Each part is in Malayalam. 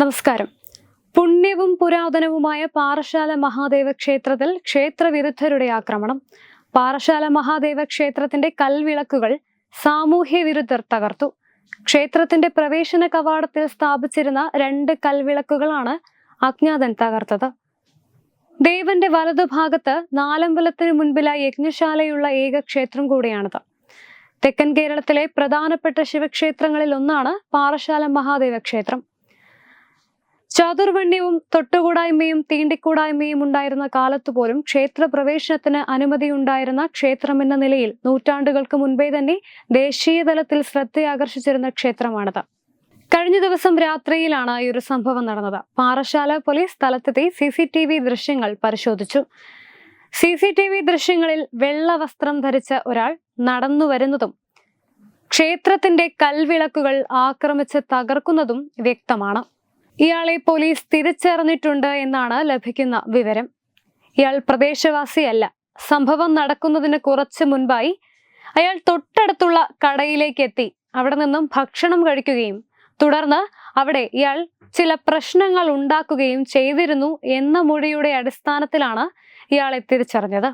നമസ്കാരം. പുണ്യവും പുരാതനവുമായ പാറശാല മഹാദേവ ക്ഷേത്രത്തിൽ ക്ഷേത്രവിരുദ്ധരുടെ ആക്രമണം. പാറശാല മഹാദേവ ക്ഷേത്രത്തിന്റെ കൽവിളക്കുകൾ സാമൂഹ്യ വിരുദ്ധർ തകർത്തു. ക്ഷേത്രത്തിന്റെ പ്രവേശന കവാടത്തിൽ സ്ഥാപിച്ചിരുന്ന രണ്ട് കൽവിളക്കുകളാണ് അജ്ഞാതൻ തകർത്തത്. ദേവന്റെ വലതുഭാഗത്ത് നാലമ്പലത്തിനു മുൻപിലായി യജ്ഞശാലയുള്ള ഏക ക്ഷേത്രം കൂടിയാണിത്. തെക്കൻ കേരളത്തിലെ പ്രധാനപ്പെട്ട ശിവക്ഷേത്രങ്ങളിൽ ഒന്നാണ് പാറശാല മഹാദേവ ക്ഷേത്രം. ചാതുർവണ്യവും തൊട്ടുകൂടായ്മയും തീണ്ടിക്കൂടായ്മയും ഉണ്ടായിരുന്ന കാലത്തു പോലും ക്ഷേത്ര പ്രവേശനത്തിന് അനുമതിയുണ്ടായിരുന്ന ക്ഷേത്രമെന്ന നിലയിൽ നൂറ്റാണ്ടുകൾക്ക് മുൻപേ തന്നെ ദേശീയ തലത്തിൽ ശ്രദ്ധയാകർഷിച്ചിരുന്ന ക്ഷേത്രമാണിത്. കഴിഞ്ഞ ദിവസം രാത്രിയിലാണ് ഈ ഒരു സംഭവം നടന്നത്. പാറശാല പോലീസ് സ്ഥലത്തെത്തി സി സി ടി വി ദൃശ്യങ്ങൾ പരിശോധിച്ചു. സി സി ടി വി ദൃശ്യങ്ങളിൽ വെള്ള വസ്ത്രം ധരിച്ച ഒരാൾ നടന്നു വരുന്നതും ക്ഷേത്രത്തിന്റെ കൽവിളക്കുകൾ ആക്രമിച്ച് തകർക്കുന്നതും വ്യക്തമാണ്. ഇയാളെ പോലീസ് തിരിച്ചറിഞ്ഞിട്ടുണ്ട് എന്നാണ് ലഭിക്കുന്ന വിവരം. ഇയാൾ പ്രദേശവാസിയല്ല. സംഭവം നടക്കുന്നതിന് കുറച്ച് മുൻപായി അയാൾ തൊട്ടടുത്തുള്ള കടയിലേക്ക് എത്തി അവിടെ നിന്നും ഭക്ഷണം കഴിക്കുകയും തുടർന്ന് അവിടെ ഇയാൾ ചില പ്രശ്നങ്ങൾ ഉണ്ടാക്കുകയും ചെയ്തിരുന്നു എന്ന മൊഴിയുടെ അടിസ്ഥാനത്തിലാണ് ഇയാളെ തിരിച്ചറിഞ്ഞത്.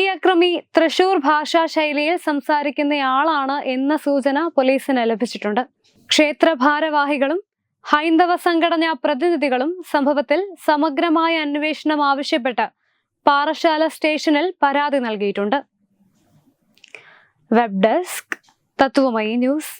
ഈ അക്രമി തൃശൂർ ഭാഷാ ശൈലിയിൽ സംസാരിക്കുന്നയാളാണ് എന്ന സൂചന പോലീസിന് ലഭിച്ചിട്ടുണ്ട്. ക്ഷേത്ര ഭാരവാഹികളും ഹൈന്ദവ സംഘടനാ പ്രതിനിധികളും സംഭവത്തിൽ സമഗ്രമായ അന്വേഷണം ആവശ്യപ്പെട്ട് പാറശാല സ്റ്റേഷനിൽ പരാതി നൽകിയിട്ടുണ്ട്. Web desk Tatvamayi news.